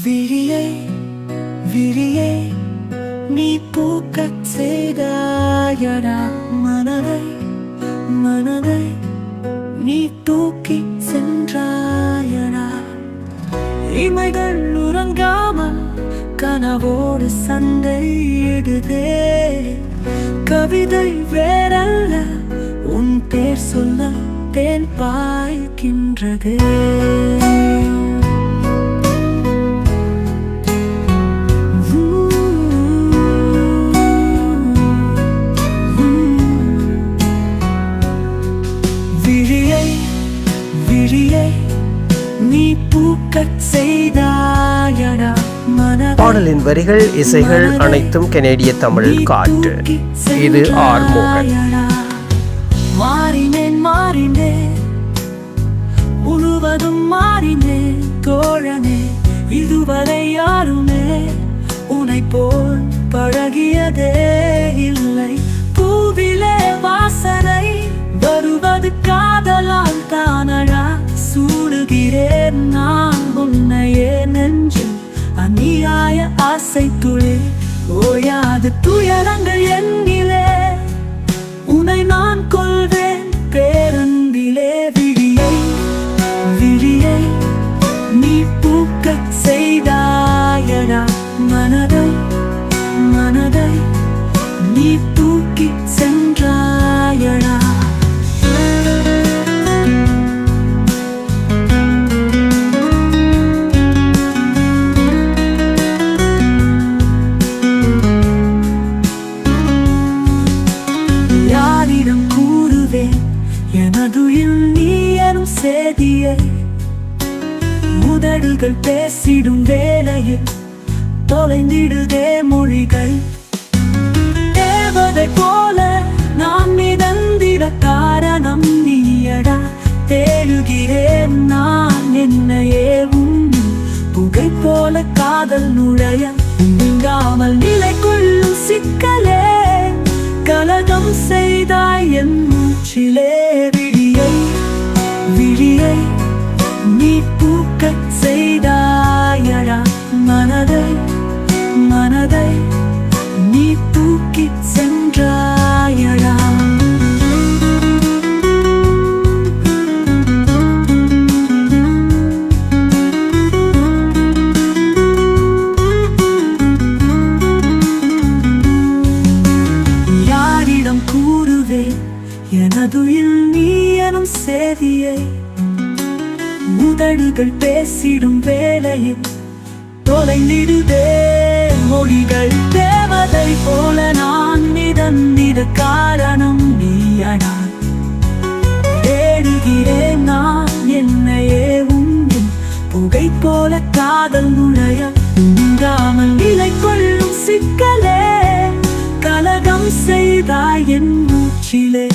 விழியை விழியை நீ பூக்கச் செய்தாயடா மனதை மனதை நீ தூக்கி சென்றாயடா இமைகள் உறங்காமல் கனவோடு சண்டை இடுதே. கவிதை வேறல்ல உன் பேர் சொல்ல தேன் பாய்க்கின்றதே. பாடலின் வரிகள் இசைகள் அனைத்தும் கனேடிய தமிழ் காற்று. இது ஆர் மோகன். மாறினேன் மாறினேன் முழுவதும் மாறினேன் தோழனே. இதுவரை யாருமே உனை போல் பழகியதே இல்லை. உன்னையே நெஞ்சில் அநியாய ஆசை துளி ஓயாது துயரங்கள் எண்ணிலே உன்னை நான் கொள்வேன் பேரன்பிலே விழியை விழியை நீ பூக்க செய்தாயடா. செய்தியை முதடுகள் பேசிடும் வேலையில் தொலைந்திடுதே மொழிகள். தேவதை போல நான் மிதந்திட காரணம் நீயடா. தேடுகிறேன் நான் என்னையே உன்னும் புகை போல காதல் நுழைய நீங்காமல் நிலை கொள்ளும் சிக்கலே. கலகம் செய்தாய் என் மூச்சிலே விழியை நீ பூக்க செய்தாயடா. மனதை மனதை நீ தூக்கி சென்றாயடா. யாரிடம் கூறுவேன் எனதுயில் நீ எனும் செய்தியை முதடுகள் பேசிடும் வேலையில் தொலைந்திடுதே. மொழிகள் தேவதை போல நான் மிதந்திட காரணம் நீயனா. தேடுகிறேன் நான் என்னையே உன்னில். புகை போல காதல் நுழைய உண்டாமல் நிலை கொள்ளும் சிக்கலே. கலகம் செய்தாய் என் மூச்சிலே.